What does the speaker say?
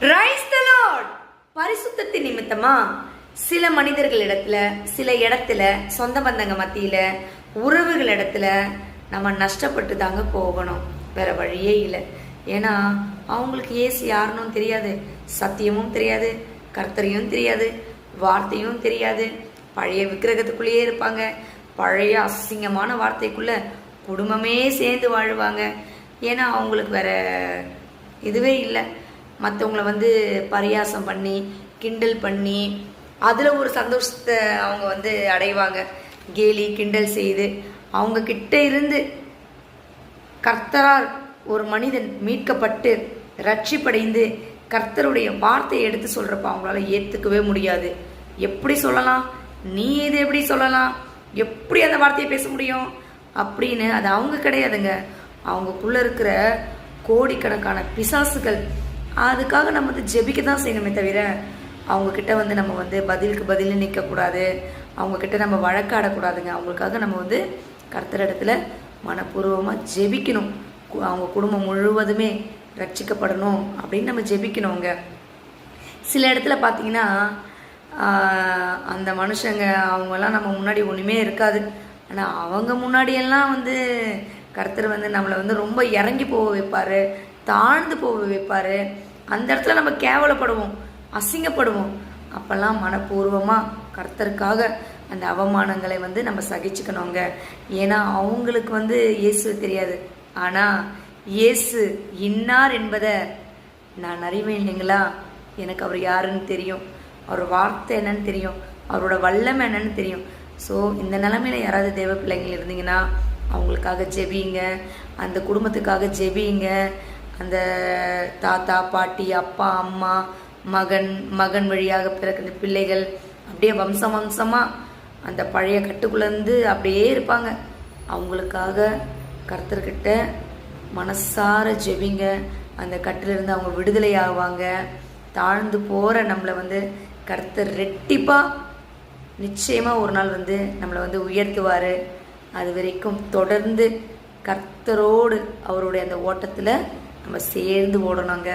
Praise the Lord. பரிசுத்தத்தின் நிமித்தமா சில மனிதர்கள் இடத்துல சில இடத்துல சொந்த பந்தங்க மத்தியில உறவுகள் இடத்துல நம்ம நஷ்டப்பட்டு தாங்க போகணும். வேற வழியே இல்லை. ஏன்னா அவங்களுக்கு ஏசு யாருன்னு தெரியாது. சத்தியமும் தெரியாது. கர்த்தரையும் தெரியாது. வார்த்தையும் தெரியாது. பழைய விக்கிரகத்துக்குள்ளேயே இருப்பாங்க. பழைய அசிங்கமான வார்த்தைக்குள்ள குடும்பமே சேர்ந்து வாழ்வாங்க. ஏன்னா அவங்களுக்கு வேற இதுவே இல்லை. மற்றவங்கள வந்து பரியாசம் பண்ணி கிண்டல் பண்ணி அதில் ஒரு சந்தோஷத்தை அவங்க வந்து அடைவாங்க. கேலி கிண்டல் செய்து அவங்க கிட்ட இருந்து கர்த்தரால் ஒரு மனிதன் மீட்கப்பட்டு ரட்சிப்படைந்து கர்த்தருடைய வார்த்தையை எடுத்து சொல்கிறப்ப அவங்களால ஏற்றுக்கவே முடியாது. எப்படி சொல்லலாம்? நீ இது எப்படி சொல்லலாம்? எப்படி அந்த வார்த்தையை பேச முடியும்? அப்படின்னு அது அவங்க கிடையாதுங்க. அவங்கக்குள்ளே இருக்கிற கோடிக்கணக்கான பிசாசுகள் அதுக்காக நம்ம வந்து ஜெபிக்க தான் செய்யணுமே தவிர அவங்கக்கிட்ட வந்து நம்ம வந்து பதிலுக்கு பதில் நிற்கக்கூடாது அவங்கக்கிட்ட நம்ம வழக்காடக்கூடாதுங்க. அவங்களுக்காக நம்ம வந்து கர்த்தர் இடத்துல மனப்பூர்வமாக ஜெபிக்கணும். கு- அவங்க குடும்பம் முழுவதுமே ரட்சிக்கப்படணும் அப்படின்னு நம்ம ஜெபிக்கணுங்க. சில இடத்துல பார்த்தீங்கன்னா அந்த மனுஷங்க அவங்கெல்லாம் நம்ம முன்னாடி ஒன்றுமே இருக்காது. ஆனால் அவங்க முன்னாடியெல்லாம் வந்து கர்த்தர் வந்து நம்மளை வந்து ரொம்ப இறங்கி போக வைப்பார். தாழ்ந்து போக வைப்பார். அந்த இடத்துல நம்ம கேவலப்படுவோம் அசிங்கப்படுவோம். அப்போல்லாம் மனப்பூர்வமாக கர்த்தருக்காக அந்த அவமானங்களை வந்து நம்ம சகிச்சுக்கணுங்க. ஏன்னா அவங்களுக்கு வந்து இயேசு தெரியாது. ஆனால் இயேசு இன்னார் என்பதை நான் அறிவேன் இல்லைங்களா? எனக்கு அவர் யாருன்னு தெரியும். அவர் வார்த்தை என்னன்னு தெரியும். அவரோட வல்லமை என்னன்னு தெரியும். ஸோ இந்த நிலமையில யாராவது தேவ பிள்ளைங்கள் இருந்தீங்கன்னா அவங்களுக்காக ஜெபிங்க. அந்த குடும்பத்துக்காக ஜெபிங்க. அந்த தாத்தா பாட்டி அப்பா அம்மா மகன் மகன் வழியாக பிறக்கிற பிள்ளைகள் அப்படியே வம்சம் வம்சமாக அந்த பழைய கட்டுக்குள்ளேருந்து அப்படியே இருப்பாங்க. அவங்களுக்காக கர்த்தர்கிட்ட மனசார ஜெபிங்க. அந்த கட்டிலிருந்து அவங்க விடுதலை ஆவாங்க. தாழ்ந்து போகிற நம்மளை வந்து கர்த்தர் ரெட்டிப்பாக நிச்சயமாக ஒரு நாள் வந்து நம்மளை வந்து உயர்த்துவார். அது வரைக்கும் தொடர்ந்து கர்த்தரோடு அவருடைய அந்த ஓட்டத்தில் நம்ம சேர்ந்து ஓடணுங்க.